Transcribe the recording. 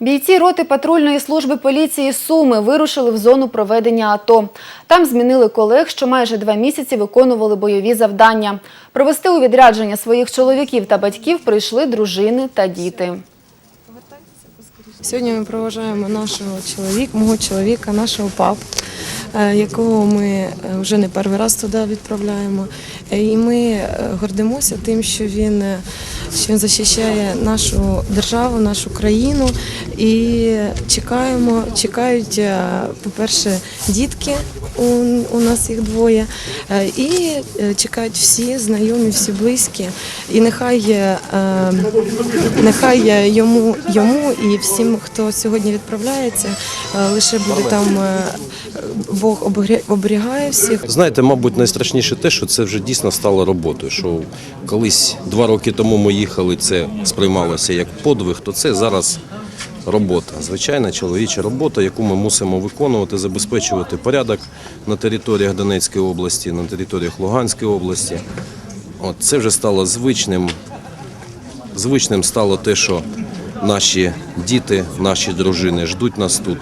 Бійці роти патрульної служби поліції Суми вирушили в зону проведення АТО. Там змінили колег, що майже два місяці виконували бойові завдання. Провести у відрядження своїх чоловіків та батьків прийшли дружини та діти. Сьогодні ми проважаємо нашого чоловіка, мого чоловіка, нашого папу, е, якого ми е, вже не перший раз туди відправляємо. Е, І ми гордимося тим, що він, що захищає нашу державу, нашу країну. І чекаємо, чекають, е, по-перше, дітки. У, у нас їх двоє, е, і е, чекають всі знайомі, всі близькі. І нехай, е, нехай йому, йому і всім, хто сьогодні відправляється, лише буде там Бог оберігає всіх. Знаєте, мабуть, найстрашніше те, що це вже дійсно стало роботою. Що колись два роки тому ми їхали, це сприймалося як подвиг, то це зараз робота. Звичайна чоловіча робота, яку ми мусимо виконувати, забезпечувати порядок на територіях Донецької області, на територіях Луганської області. От це вже стало звичним. Звичним стало те, що наші діти, наші дружини ждуть нас тут.